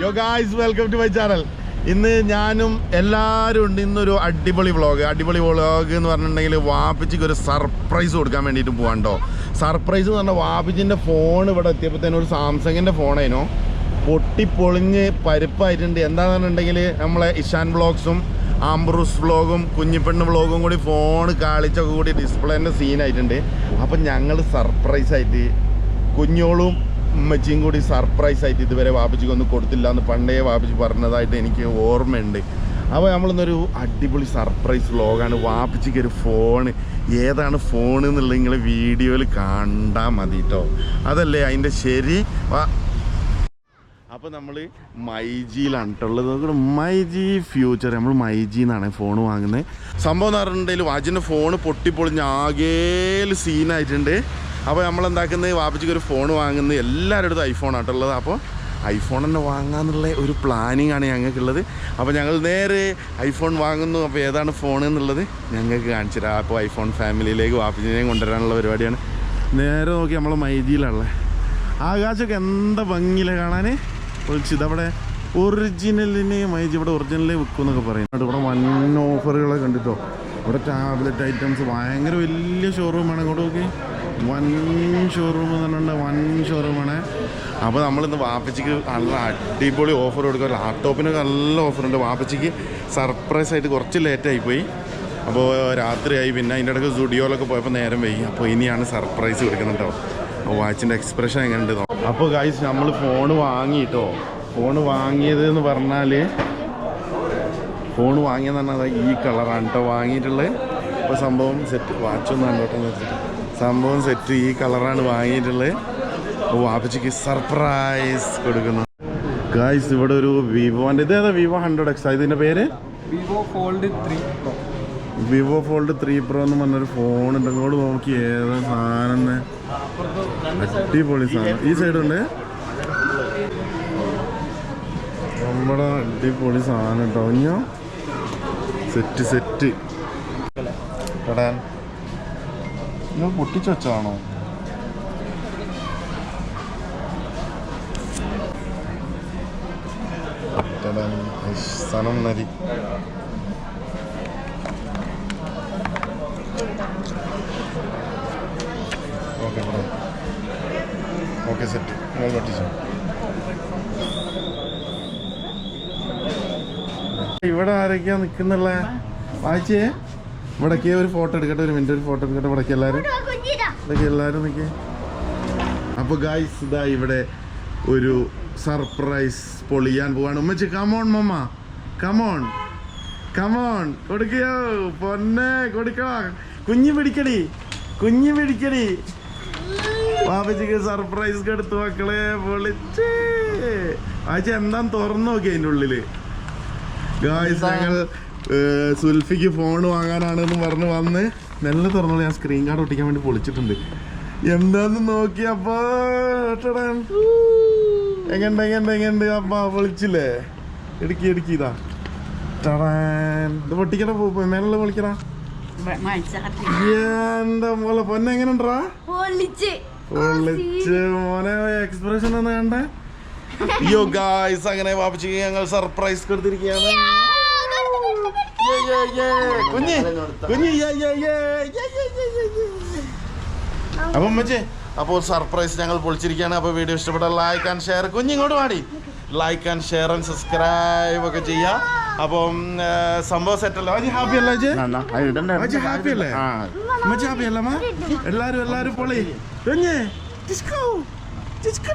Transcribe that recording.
Yo guys welcome to my channel ഇന്ന് ഞാനും എല്ലാവരും ഉണ്ട്. ഇന്നൊരു അടിപൊളി വ്ളോഗ് അടിപൊളി വ്ളോഗ് എന്ന് പറഞ്ഞിട്ടുണ്ടെങ്കിൽ വാപ്പിച്ചിക്ക് ഒരു സർപ്രൈസ് കൊടുക്കാൻ വേണ്ടിയിട്ട് പോകാണ്ടോ സർപ്രൈസ് എന്ന് പറഞ്ഞാൽ വാപ്പിച്ചിന്റെ ഫോൺ ഇവിടെ എത്തിയപ്പോഴത്തേനും ഒരു സാംസങ്ങിന്റെ ഫോണേനോ പൊട്ടിപ്പൊളിഞ്ഞ് പരിപ്പായിട്ടുണ്ട്. എന്താണെന്ന് പറഞ്ഞിട്ടുണ്ടെങ്കിൽ നമ്മളെ ഇഷാൻ വ്ളോഗ്സും ആംബ്രൂസ് വ്ളോഗും കുഞ്ഞിപ്പെണ്ണ് വ്ളോഗും കൂടി ഫോൺ കാളിച്ചൊക്കെ കൂടി ഡിസ്പ്ലേന്റെ സീനായിട്ടുണ്ട് അപ്പം ഞങ്ങൾ സർപ്രൈസായിട്ട് കുഞ്ഞോളും ഉമ്മച്ചിയും കൂടി സർപ്രൈസ് ആയിട്ട് ഇതുവരെ വാപ്പിച്ചിക്ക് ഒന്നും കൊടുത്തില്ല എന്ന് പണ്ടേ വാപ്പിച്ച് പറഞ്ഞതായിട്ട് എനിക്ക് ഓർമ്മയുണ്ട്. അപ്പോൾ നമ്മളിന്നൊരു അടിപൊളി സർപ്രൈസ് വ്ളോഗാണ് വാപ്പിച്ചിക്ക് ഒരു ഫോണ് ഏതാണ് ഫോൺ എന്നുള്ളത് നിങ്ങൾ വീഡിയോയിൽ കണ്ടാൽ മതി കേട്ടോ അതല്ലേ അതിന്റെ ശരി? അപ്പോൾ നമ്മൾ മൈജിയിലാണ് നോക്കണം മൈജി ഫ്യൂച്ചർ നമ്മൾ മൈജി എന്നാണ് ഫോൺ വാങ്ങുന്നത്. സംഭവം എന്ന് പറഞ്ഞിട്ടുണ്ടെങ്കിൽ വാജിന്റെ ഫോൺ പൊട്ടിപ്പൊളിഞ്ഞ് ആകേൽ സീനായിട്ടുണ്ട് അപ്പോൾ നമ്മൾ എന്താക്കുന്നത് വാപ്പിച്ചിക്ക് ഒരു ഫോൺ വാങ്ങുന്നത് എല്ലാവരുടെ അടുത്തും ഐഫോൺ ആയിട്ടുള്ളത് അപ്പോൾ ഐഫോൺ തന്നെ വാങ്ങാമെന്നുള്ള ഒരു പ്ലാനിങ് ആണ് ഞങ്ങൾക്കുള്ളത്. അപ്പോൾ ഞങ്ങൾ നേരെ ഐഫോൺ വാങ്ങുന്നു. അപ്പോൾ ഏതാണ് ഫോൺ എന്നുള്ളത് ഞങ്ങൾക്ക് കാണിച്ചു അപ്പോൾ ഐഫോൺ ഫാമിലിയിലേക്ക് വാപ്പിച്ചിനെയും കൊണ്ടുവരാനുള്ള പരിപാടിയാണ്. നേരെ നോക്കി നമ്മൾ മൈജിയിലാണല്ലേ? ആകാശമൊക്കെ എന്താ ഭംഗിയില്ല കാണാൻ? ഒളിച്ച് ഇതവിടെ ഒറിജിനലിന് മൈജി ഇവിടെ ഒറിജിനലേ വിൽക്കും എന്നൊക്കെ പറയുന്നുണ്ട്. ഇവിടെ വൻ ഓഫറുകളൊക്കെ കണ്ടിട്ടോ ഇവിടെ ടാബ്ലറ്റ് ഐറ്റംസ് ഭയങ്കര വലിയ ഷോറൂമാണ് ഇങ്ങോട്ട് നോക്കി. വൻ ഷോറൂം എന്ന് പറഞ്ഞിട്ടുണ്ട്. വൻ ഷോറൂമാണ് അപ്പോൾ നമ്മളിന്ന് വാപ്പച്ചിക്ക് നല്ല അടിപൊളി ഓഫർ കൊടുക്കുക ലാപ്ടോപ്പിനൊക്കെ നല്ല ഓഫറുണ്ട് വാപ്പച്ചിക്ക് സർപ്രൈസ് ആയിട്ട് കുറച്ച് ലേറ്റായി പോയി. അപ്പോൾ രാത്രിയായി പിന്നെ അതിന്റെ ഇടയ്ക്ക് സ്റ്റുഡിയോയിലൊക്കെ പോയപ്പോൾ നേരം വൈകി. അപ്പോൾ ഇനിയാണ് സർപ്രൈസ് കൊടുക്കുന്നുണ്ടോ വാച്ചിന്റെ എക്സ്പ്രഷൻ എങ്ങനെയുണ്ട് അപ്പോൾ ഗൈസ് നമ്മൾ ഫോൺ വാങ്ങിയിട്ടോ ഫോൺ വാങ്ങിയത് എന്ന് പറഞ്ഞാൽ ഫോൺ വാങ്ങിയെന്ന് പറഞ്ഞാൽ ഈ കളറാണ് കേട്ടോ വാങ്ങിയിട്ടുള്ളത് അപ്പോൾ സംഭവം സെറ്റ് വാച്ചൊന്നും കണ്ടോട്ടെന്ന് വെച്ചിട്ട്. സംഭവം സെറ്റ് ഈ കളറാണ് വാങ്ങിയിട്ടുള്ളത്. വാപ്പച്ചിക്ക് സർപ്രൈസ് കൊടുക്കുന്നു. ഗായ്സ് ഇവിടെ ഒരു വിവോന്റെ ഏതാ വിവോ ഹൺഡ്രഡ് എക്സ് ഇതിന്റെ പേര്? Vivo fold three pro. Vivo fold three pro എന്ന് പറഞ്ഞൊരു ഫോൺ ഉണ്ട്. അങ്ങോട്ട് നോക്കി ഏതാ സാധനം. അടിപൊളി സാധനം. ഈ സൈഡ് ഉണ്ട്? നമ്മുടെ അടിപൊളി സാധനം കേട്ടോ. ഇഞ്ഞോ? സെറ്റ് സെറ്റ് കടാൻ നിങ്ങൾ പൊട്ടിച്ചു വെച്ചതാണോ? ഓക്കെ സെറ്റ് നിങ്ങൾ പൊട്ടിച്ചു. ഇവിടെ ആരൊക്കെയാ നിൽക്കുന്നുള്ള വായിച്ചേ? ഇവിടേക്ക് ഒരു ഫോട്ടോ എടുക്കട്ടെ ഒരു മിനിറ്റ് ഒരു ഫോട്ടോ എടുക്കട്ടെ ഇവിടേക്ക് എല്ലാവരും ഇവിടേക്ക് എല്ലാവരും നിൽക്കേ അപ്പോൾ ഗായ്സ് ഇതാ ഇവിടെ ഒരു സർപ്രൈസ് പൊളിയാൻ പോവാണ്. ഉമ്മച്ചി come on mamma. Come on come on കൊടുക്കയോ? പൊന്നെ കൊടുക്കണോ കുഞ്ഞു പിടിക്കടി. കുഞ്ഞു പിടിക്കടി. പാപ്പച്ചിക്ക് സർപ്രൈസ് എടുത്തു മക്കളെ. പൊളിച്ച്. ആച്ച എന്താ തുറന്നു നോക്കി അതിന്റെ ഉള്ളിൽ. ഗായ്സ് ഞങ്ങൾ സുൽഫിക്ക് ഫോൺ വാങ്ങാനാണെന്ന് പറഞ്ഞ് വന്ന് മെല്ലെ തുറന്നോളൂ ഞാൻ സ്ക്രീൻ കാർഡ് ഒട്ടിക്കാൻ വേണ്ടി പൊളിച്ചിട്ടുണ്ട് എന്താന്ന് നോക്കിയപ്പോ എങ്ങനെ എങ്ങണ്ട് എങ്ങണ്ട് എങ്ങണ്ട് അപ്പ പൊളിച്ചില്ലേ ഇടുക്കി ഇടുക്കി ഇതാ. ടടാൻ. ഇത് പൊട്ടിക്കട മേലുള്ള പൊളിക്കടാ. എന്താ മോളെ പൊളിച്ച്. മോനെ എക്സ്പ്രഷൻ ഒന്ന് കണ്ടേ. ഗായ്സ് അങ്ങനെ വാപ്പിച്ച് ഞങ്ങൾ സർപ്രൈസ് കൊടുത്തിരിക്കുകയാണ്. കുഞ്ഞ് കുഞ്ഞി. അപ്പൊ അമ്മച്ചേ അപ്പോൾ സർപ്രൈസ് ഞങ്ങൾ പൊളിച്ചിരിക്കുകയാണ്. അപ്പോൾ വീഡിയോ ഇഷ്ടപ്പെട്ട ലൈക്ക് ആൻഡ് ഷെയർ കുഞ്ഞി ഇങ്ങോട്ട് പാടി like and share and subscribe ഒക്കെ ചെയ്യാം. അപ്പം സംഭവം സെറ്റ് അല്ലേ. അജി ഹാപ്പി അല്ലേ അജി ഹാപ്പി അല്ലേ? അമ്മച്ചി ഹാപ്പി അല്ലേ എല്ലാരും എല്ലാരും പൊളി. കുഞ്ഞേ ഡിസ്കോ ഡിസ്കോ